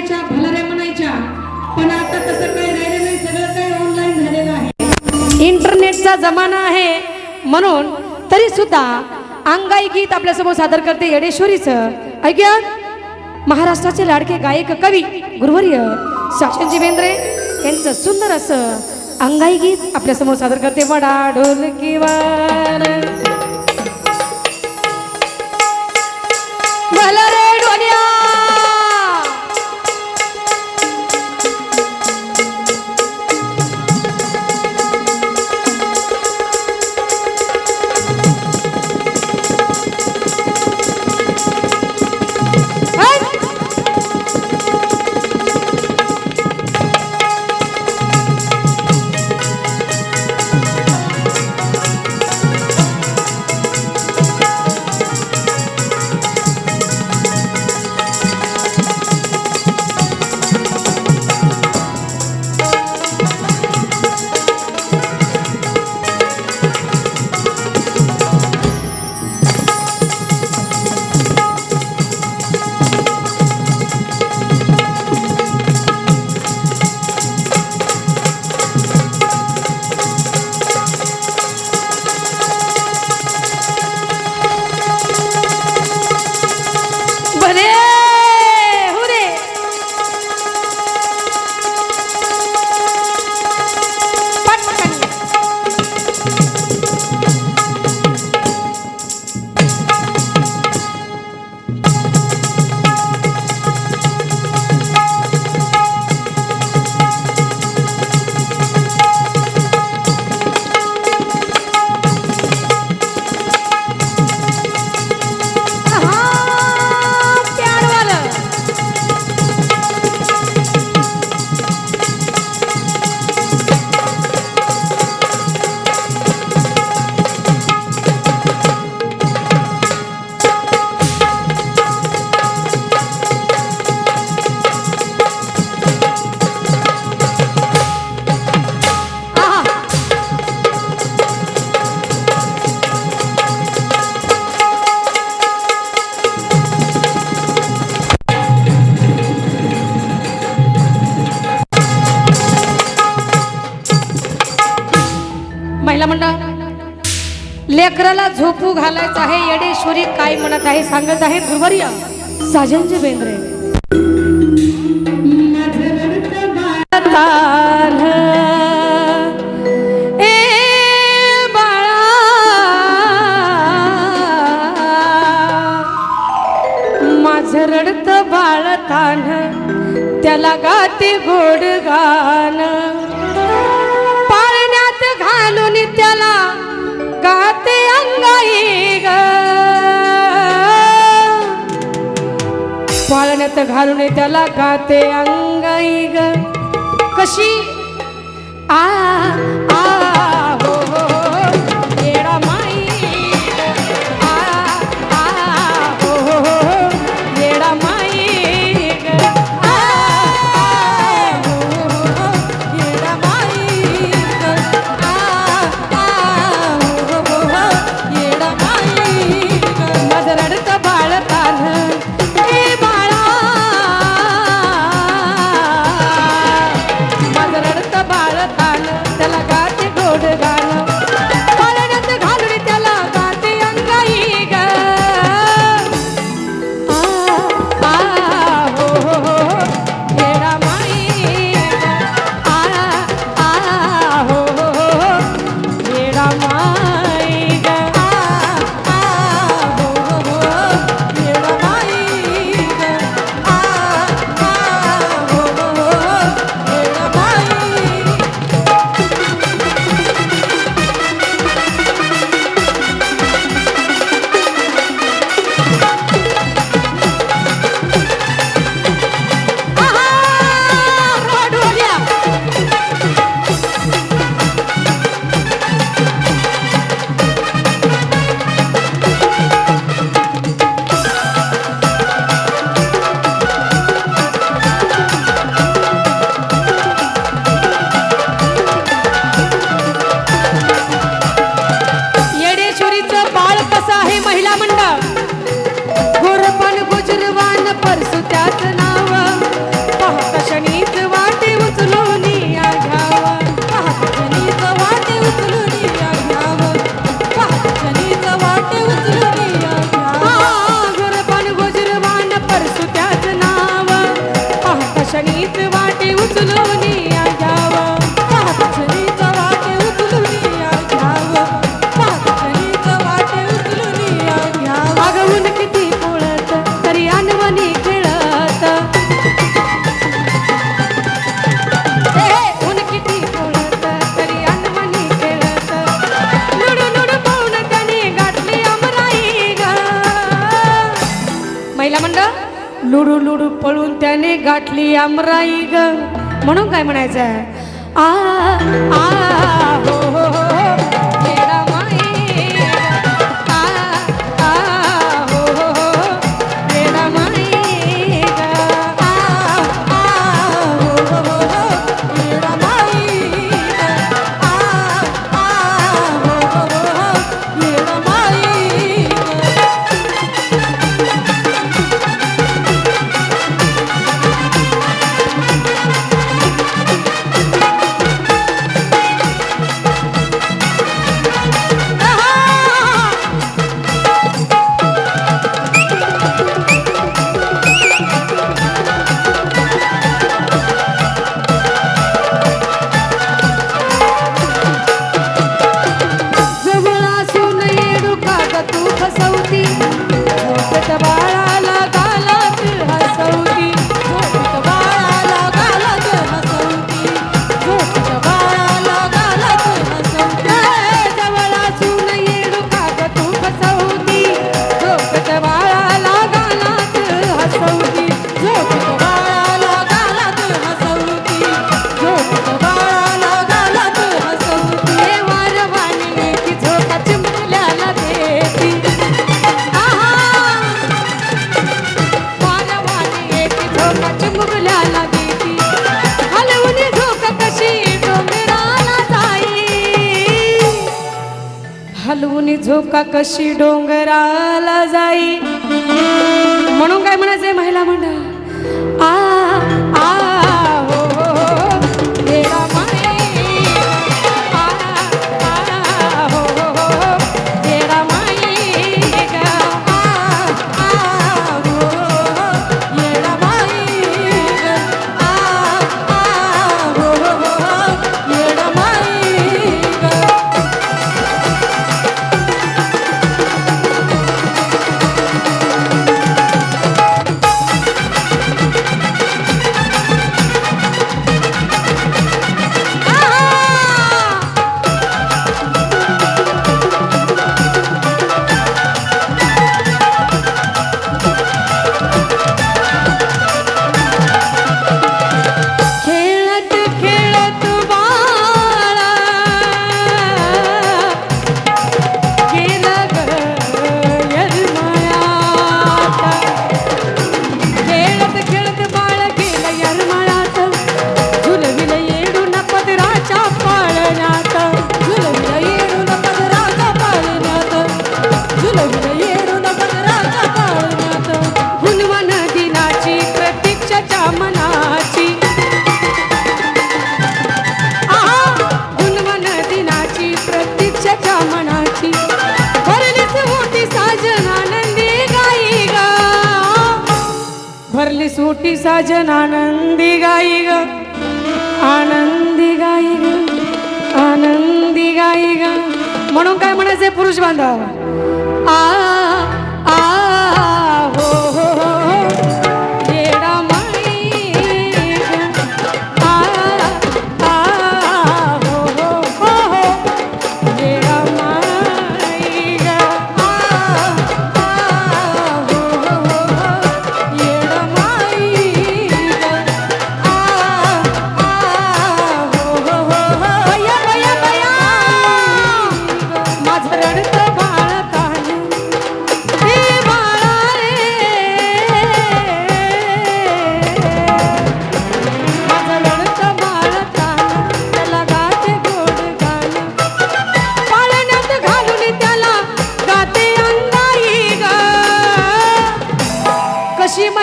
म्हणायच्या भलऱ्या म्हणायच्या. पण आता तसं काही राहिलं नाही सगळं काही ऑनलाईन झालेलं आहे. इंटरनेटचा जमाना आहे म्हणून तरी सुद्धा अंगाई गीत आपल्यासमोर सादर करते येडेश्वरीचं. ऐक्या. महाराष्ट्राचे लाडके गायक कवी गुरुवर्य शासनजी बेंद्रे यांचं सुंदर असं अंगाई गीत आपल्यासमोर सादर करते. वडा ढोलकी वा म्हणलं लेकराला झोपू घालायचं आहे येडेश्वरी काय म्हणत आहे सांगत आहे गुरुवर्य साजनजी बेंद्रे. रडत त्याला गाते गोड गाण पाळण्यात घालून त्याला गाते अंगाई ग. पाळण्यात घालून त्याला गाते अंगाई ग. कशी? आ आ लुडू लुडू पळून त्याने गाठली आमराई ग. म्हणून काय म्हणायचं आहे आ आ हो हो. हो. झोका कशी डोंगराला जाई? म्हणून काय म्हणायचंय महिला मंडळ? आ आ भरली सुटी साजन आनंदी गाई ग. आनंदी गाई ग. आनंदी गाई ग. म्हणून काय म्हणायचंय पुरुष बांधव? आ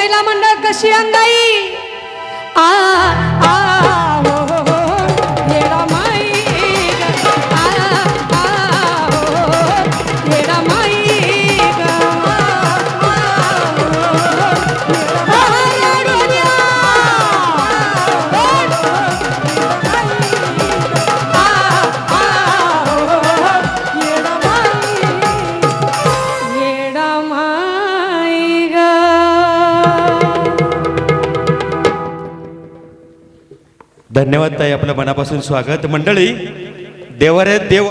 महिला मंडळ कशी अंगाई आ धन्यवाद ताई आपलं मनापासून स्वागत. मंडळी देवाऱ्यात देव